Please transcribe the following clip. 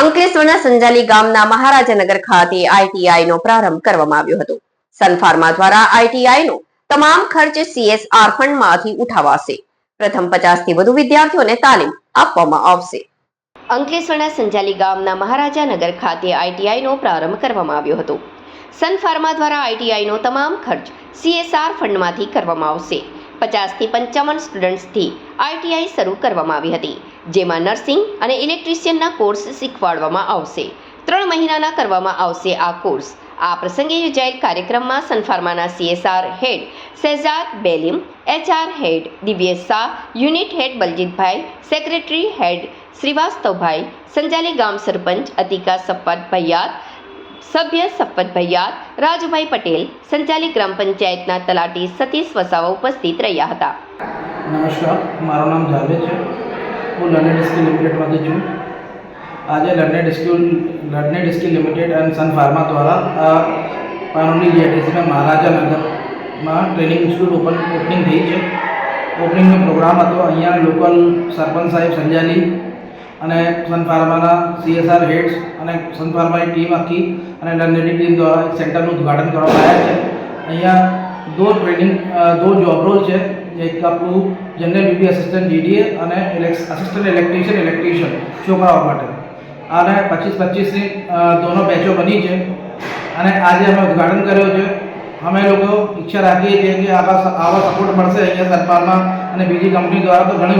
અંકલેશ્વરના સંજાલી ગામના મહારાજાનગર ખાતે આઈટીઆઈ નો પ્રારંભ કરવામાં આવ્યો હતો. સનફાર્મા દ્વારા આઈટીઆઈ નો તમામ ખર્ચ સીએસઆર ફંડમાંથી ઉઠાવાશે. પ્રથમ પચાસથી વધુ વિદ્યાર્થીઓને તાલીમ આપવામાં આવશે. અંકલેશ્વરના સંજાલી ગામના મહારાજાનગર ખાતે આઈટીઆઈ પ્રારંભ કરવામાં આવ્યો હતો. સન ફાર્મા દ્વારા આઈટીઆઈ તમામ ખર્ચ સીએસઆર ફંડમાંથી કરવામાં આવશે. પચાસથી પંચાવન સ્ટુડન્ટ્સથી આઈટીઆઈ શરૂ કરવામાં આવી હતી. જેમાં નર્સિંગ અને ઇલેક્ટ્રિશિયનના કોર્સ શીખવાડવામાં આવશે. ત્રણ મહિનાના કરવામાં આવશે આ કોર્સ. આ પ્રસંગે યોજાયેલ કાર્યક્રમમાં સનફાર્માના CSR head Shahzad Belim, HR head Divyesh Shah unit head બલજીતભાઈ, secretary head શ્રીવાસ્તવભાઈ, સંજાલી ગામ સરપંચ અતિકા સપ્પત ભૈયાત, સભ્ય સપ્પત ભૈયાત, રાજુભાઈ પટેલ સંચાલી ગ્રામ પંચાયતના તલાટી સતીશ વસાવા ઉપસ્થિત રહ્યા હતા. નમસ્કાર, મારું નામ જાવેદ છે. હું લર્નેડ સ્કિલ લિમિટેડમાંથી છું. આજે learned skill learned skill limited and Sun Pharma દ્વારા પાનોલી મહારાજા મહારાજાનગરમાં ટ્રેનિંગ ઇન્સ્ટિટ્યૂટ ઓપન, ઓપનિંગ થઈ છે. ઓપનિંગનો પ્રોગ્રામ હતો અહીંયા લોકલ સરપંચ સાહેબ સંજાલી અને સન ફાર્માના સીએસઆર હેડ્સ અને સન ફાર્માની ટીમ આખી અને લર્નેડની ટીમ દ્વારા સેન્ટરનું ઉદ્ઘાટન કરવામાં આવ્યા છે. અહીંયા દો ટ્રેનિંગ દો જોબ રોલ છે. એક આપણું જનરલ ડ્યુટી અસિસ્ટન્ટ જીડીએ અને અસિસ્ટન્ટ ઇલેક્ટ્રિશિયન ઇલેક્ટ્રિશિયન છોકરાઓ માટે. અને પચીસ પચીસની દોનો બેચો બની છે. અને આજે અમે ઉદઘાટન કર્યો છે. અમે લોકો ઈચ્છા રાખીએ છીએ કે આવા આવા સપોર્ટ મળશે અહીંયા સરકારમાં અને બીજી કંપની દ્વારા તો ઘણી